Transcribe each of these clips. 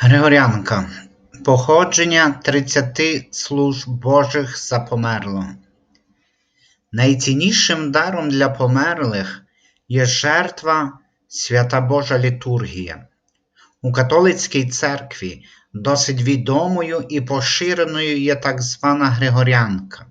Григоріанка Походження 30 служб Божих за померло. Найціннішим даром для померлих є жертва свята Божа літургія. У католицькій церкві досить відомою і поширеною є так звана Григоріанка.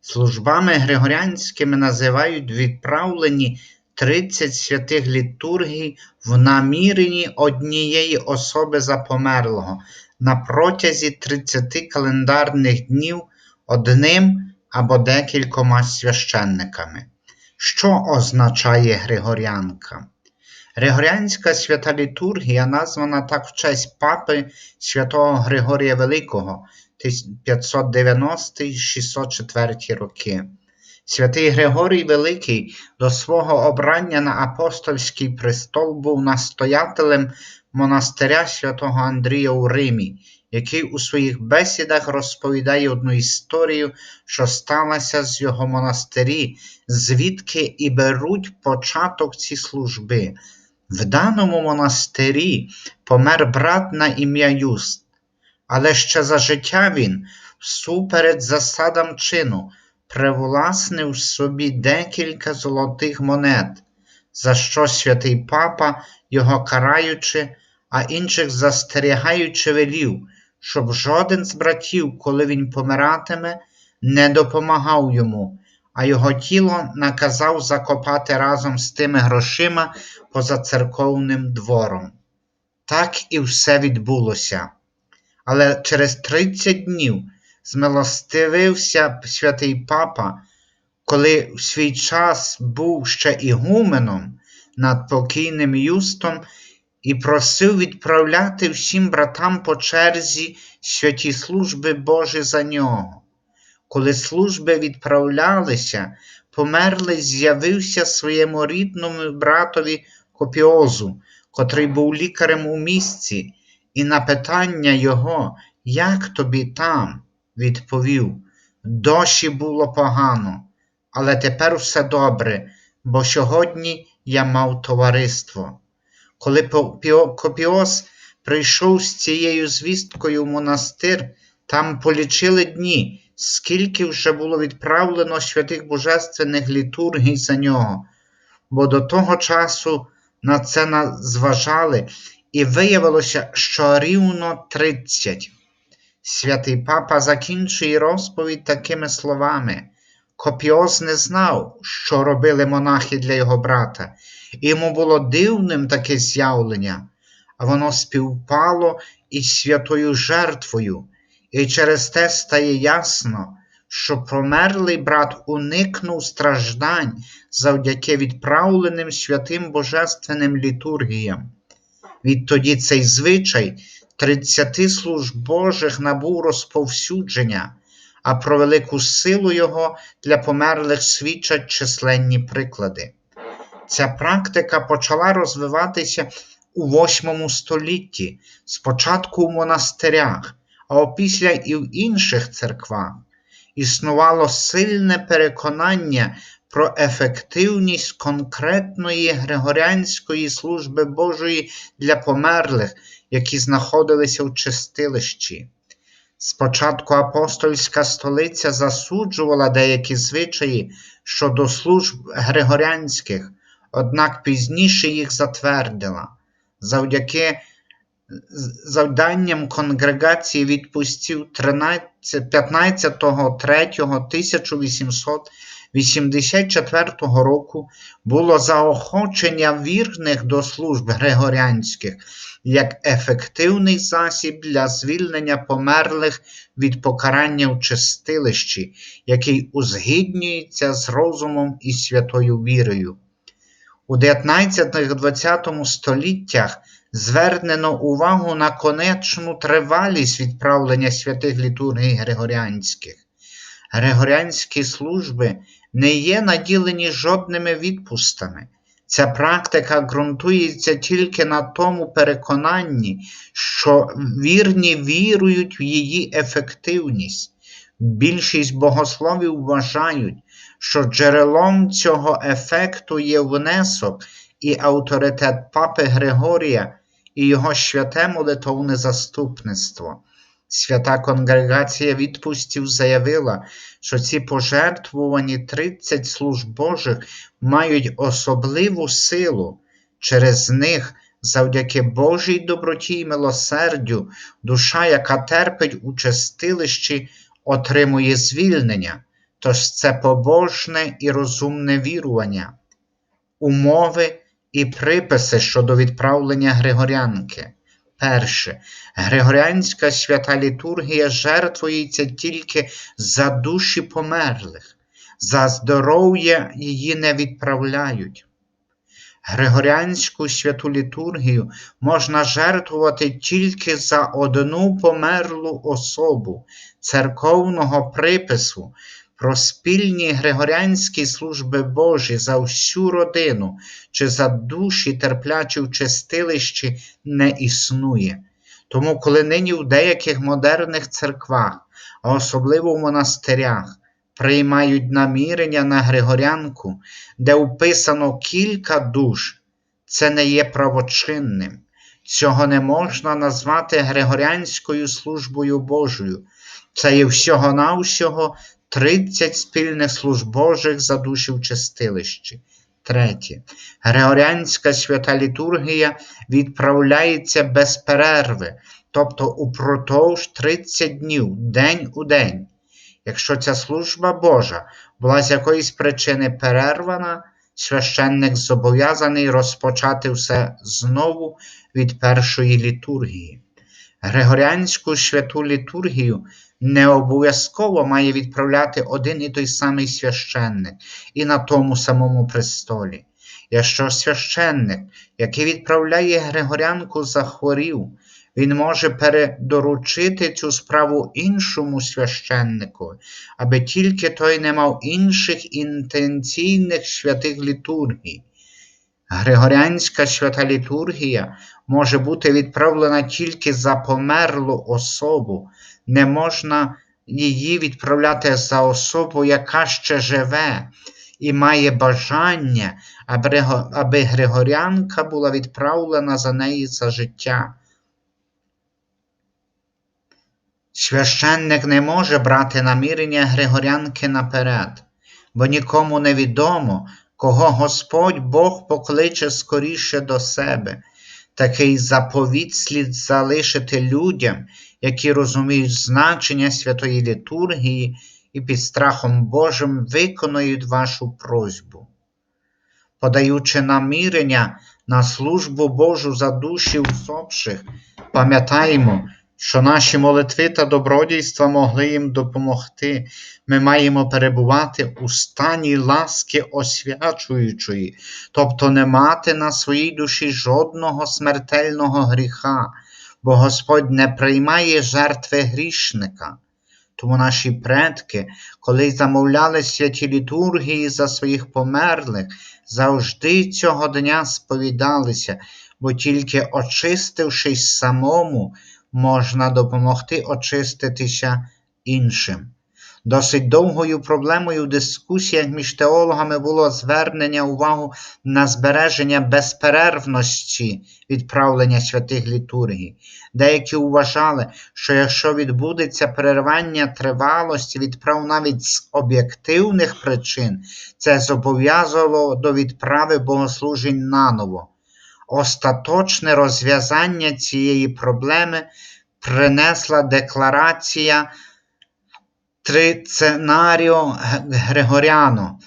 Службами григоріанськими називають відправлені 30 святих літургій в наміренні однієї особи за померлого на протязі 30 календарних днів одним або декількома священниками. Що означає Григоріанка? Григоріанська свята літургія названа так в честь папи святого Григорія Великого 590-604 роки. Святий Григорій Великий до свого обрання на апостольський престол був настоятелем монастиря святого Андрія у Римі, який у своїх бесідах розповідає одну історію, що сталася з його монастирі, звідки і беруть початок ці служби. В даному монастирі помер брат на ім'я Юст, але ще за життя він, всуперед засадам чину, привласнив собі декілька золотих монет, за що святий папа, його караючи, а інших застерігаючи велів, щоб жоден з братів, коли він помиратиме, не допомагав йому, а його тіло наказав закопати разом з тими грошима поза церковним двором. Так і все відбулося. Але через 30 днів змилостивився святий папа, коли в свій час був ще ігуменом над покійним Юстом і просив відправляти всім братам по черзі святі служби Божі за нього. Коли служби відправлялися, померлий з'явився своєму рідному братові Копіозу, котрий був лікарем у місці, і на питання його, як тобі там, відповів: Дощі було погано, але тепер все добре, бо сьогодні я мав товариство. Коли Копіос прийшов з цією звісткою в монастир, там полічили дні, скільки вже було відправлено святих божественних літургій за нього, бо до того часу на це зважали, і виявилося, що рівно тридцять. Святий папа закінчує розповідь такими словами. Копіоз не знав, що робили монахи для його брата, і йому було дивним таке з'явлення, а воно співпало із святою жертвою, і через те стає ясно, що промерлий брат уникнув страждань завдяки відправленим святим божественним літургіям. Відтоді цей звичай тридцяти служб Божих набув розповсюдження, а про велику силу його для померлих свідчать численні приклади. Ця практика почала розвиватися у VIII столітті, спочатку у монастирях, а опісля і в інших церквах. Існувало сильне переконання про ефективність конкретної Григоріанської служби Божої для померлих, які знаходилися в чистилищі. Спочатку апостольська столиця засуджувала деякі звичаї щодо служб григоріанських, однак пізніше їх затвердила. Завдяки завданням конгрегації відпустів 15 3 1884 року було заохочення вірних до служб григоріанських як ефективний засіб для звільнення померлих від покарання в чистилищі, який узгіднюється з розумом і святою вірою. У 19-20 століттях звернено увагу на конечну тривалість відправлення святих літургій Григоріанських. Григоріанські служби не є наділені жодними відпустами. Ця практика ґрунтується тільки на тому переконанні, що вірні вірують в її ефективність. Більшість богословів вважають, що джерелом цього ефекту є внесок і авторитет папи Григорія і його святе молитовне заступництво. Свята конгрегація відпустів заявила, що ці пожертвувані 30 служб Божих мають особливу силу. Через них, завдяки Божій доброті й милосердю, душа, яка терпить у чистилищі, отримує звільнення, тож це побожне і розумне вірування, умови і приписи щодо відправлення Григорянки. Перше, Григоріанська свята літургія жертвується тільки за душі померлих, за здоров'я її не відправляють. Григоріанську святу літургію можна жертвувати тільки за одну померлу особу церковного припису про спільні григоріанські служби Божі за всю родину чи за душі терплячі в чистилищі не існує. Тому, коли нині в деяких модерних церквах, а особливо в монастирях, приймають намірення на Григорянку, де вписано кілька душ, це не є правочинним. Цього не можна назвати Григоріанською службою Божою. Це є всього-навсього 30 спільних служб Божих за душі в чистилищі. Третє. Григоріанська свята літургія відправляється без перерви, тобто упродовж 30 днів, день у день. Якщо ця служба Божа була з якоїсь причини перервана, священник зобов'язаний розпочати все знову від першої літургії. Григоріанську святу літургію не обов'язково має відправляти один і той самий священник і на тому самому престолі. Якщо священник, який відправляє Григорянку, захворів, він може передоручити цю справу іншому священнику, аби тільки той не мав інших інтенційних святих літургій. Григоріанська свята літургія може бути відправлена тільки за померлу особу, не можна її відправляти за особу, яка ще живе і має бажання, аби Григоріанка була відправлена за неї за життя. Священник не може брати намірення Григорянки наперед, бо нікому не відомо, кого Господь Бог покличе скоріше до себе. Такий заповіт слід залишити людям, які розуміють значення святої літургії і під страхом Божим виконують вашу просьбу. Подаючи намірення на службу Божу за душі усопших, пам'ятаємо, що наші молитви та добродійства могли їм допомогти. Ми маємо перебувати у стані ласки освячуючої, тобто не мати на своїй душі жодного смертельного гріха, бо Господь не приймає жертви грішника. Тому наші предки, коли замовляли святі літургії за своїх померлих, завжди цього дня сповідалися, бо тільки очистившись самому, можна допомогти очиститися іншим. Досить довгою проблемою в дискусіях між теологами було звернення увагу на збереження безперервності відправлення святих літургій. Деякі вважали, що якщо відбудеться перервання тривалості відправ навіть з об'єктивних причин, це зобов'язувало до відправи богослужень наново. Остаточне розв'язання цієї проблеми принесла декларація Триценаріо Григоріано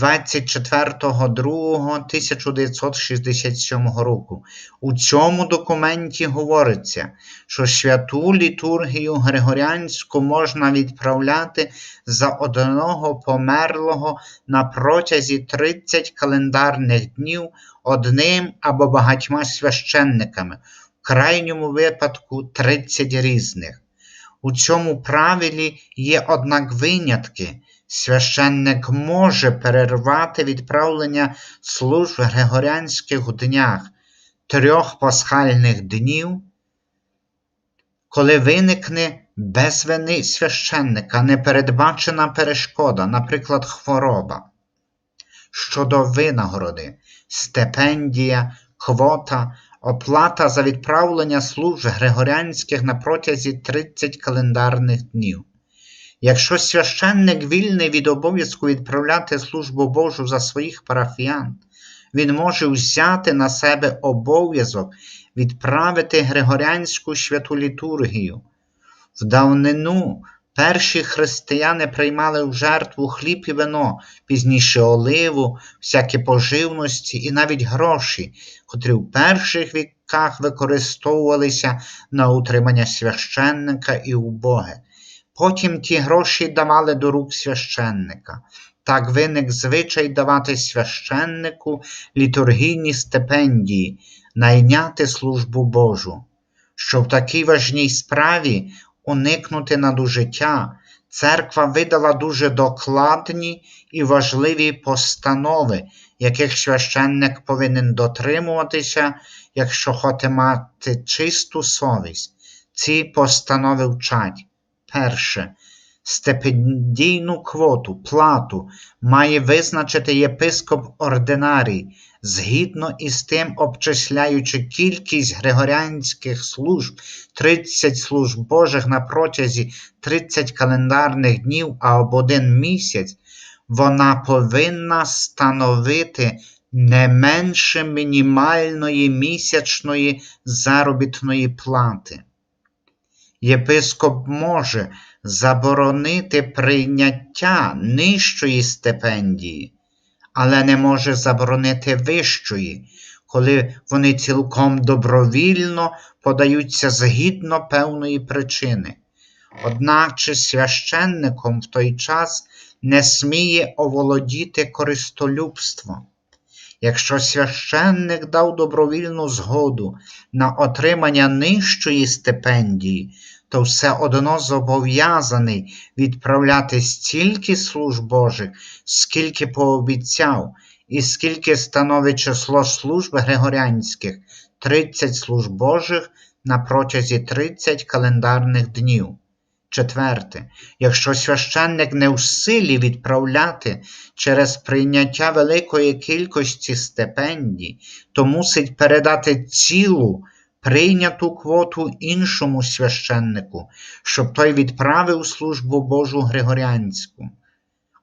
24.02.1967 року. У цьому документі говориться, що святу літургію Григоріанську можна відправляти за одного померлого на протязі 30 календарних днів одним або багатьма священниками, в крайньому випадку 30 різних. У цьому правилі є, однак, винятки. Священник може перервати відправлення служб в Григоріанських днях трьох пасхальних днів, коли виникне без вини священника непередбачена перешкода, наприклад, хвороба. Щодо винагороди, стипендія, квота Оплата за відправлення служб григоріанських на протязі 30 календарних днів. Якщо священник вільний від обов'язку відправляти службу Божу за своїх парафіян, він може взяти на себе обов'язок відправити Григоріанську святу літургію. В давнину перші християни приймали в жертву хліб і вино, пізніше оливу, всякі поживності і навіть гроші, котрі в перших віках використовувалися на утримання священника і убоге. Потім ті гроші давали до рук священника. Так виник звичай давати священнику літургійні стипендії, найняти службу Божу. Щоб в такій важній справі уникнути надужиття, церква видала дуже докладні і важливі постанови, яких священник повинен дотримуватися, якщо хоче мати чисту совість. Ці постанови вчать. Перше, стипендійну квоту, плату має визначити єпископ ординарій, згідно із тим обчисляючи кількість григоріанських служб, 30 служб Божих на протязі 30 календарних днів або один місяць, вона повинна становити не менше мінімальної місячної заробітної плати. Єпископ може заборонити прийняття нижчої стипендії, але не може заборонити вищої, коли вони цілком добровільно подаються згідно певної причини. Одначе священником в той час не сміє оволодіти користолюбство. Якщо священник дав добровільну згоду на отримання нижчої стипендії, то все одно зобов'язаний відправляти стільки служб Божих, скільки пообіцяв, і скільки становить число служб григоріанських 30 служб Божих на протязі 30 календарних днів. Четверте, якщо священник не в силі відправляти через прийняття великої кількості стипендій, то мусить передати цілу прийняту квоту іншому священнику, щоб той відправив службу Божу Григоріанську.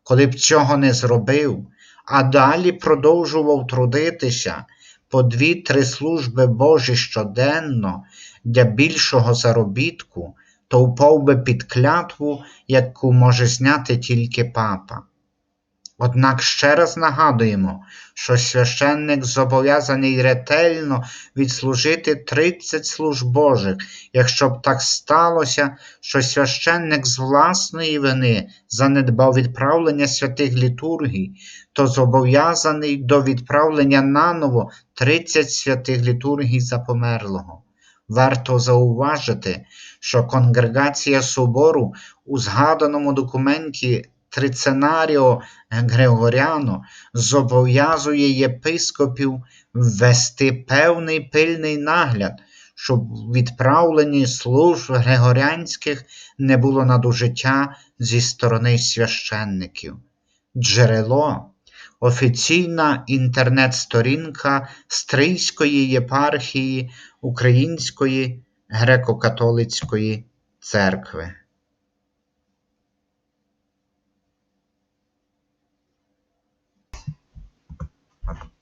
Коли б цього не зробив, а далі продовжував трудитися по дві-три служби Божі щоденно для більшого заробітку, то впав би під клятву, яку може зняти тільки папа. Однак ще раз нагадуємо, що священник зобов'язаний ретельно відслужити 30 служб Божих, якщо б так сталося, що священник з власної вини занедбав відправлення святих літургій, то зобов'язаний до відправлення наново 30 святих літургій за померлого. Варто зауважити, що конгрегація собору у згаданому документі Триценаріо Григоріано зобов'язує єпископів ввести певний пильний нагляд, щоб відправлені служб григоріанських не було надужиття зі сторони священників. Джерело офіційна інтернет-сторінка Стрийської єпархії Української греко-католицької церкви.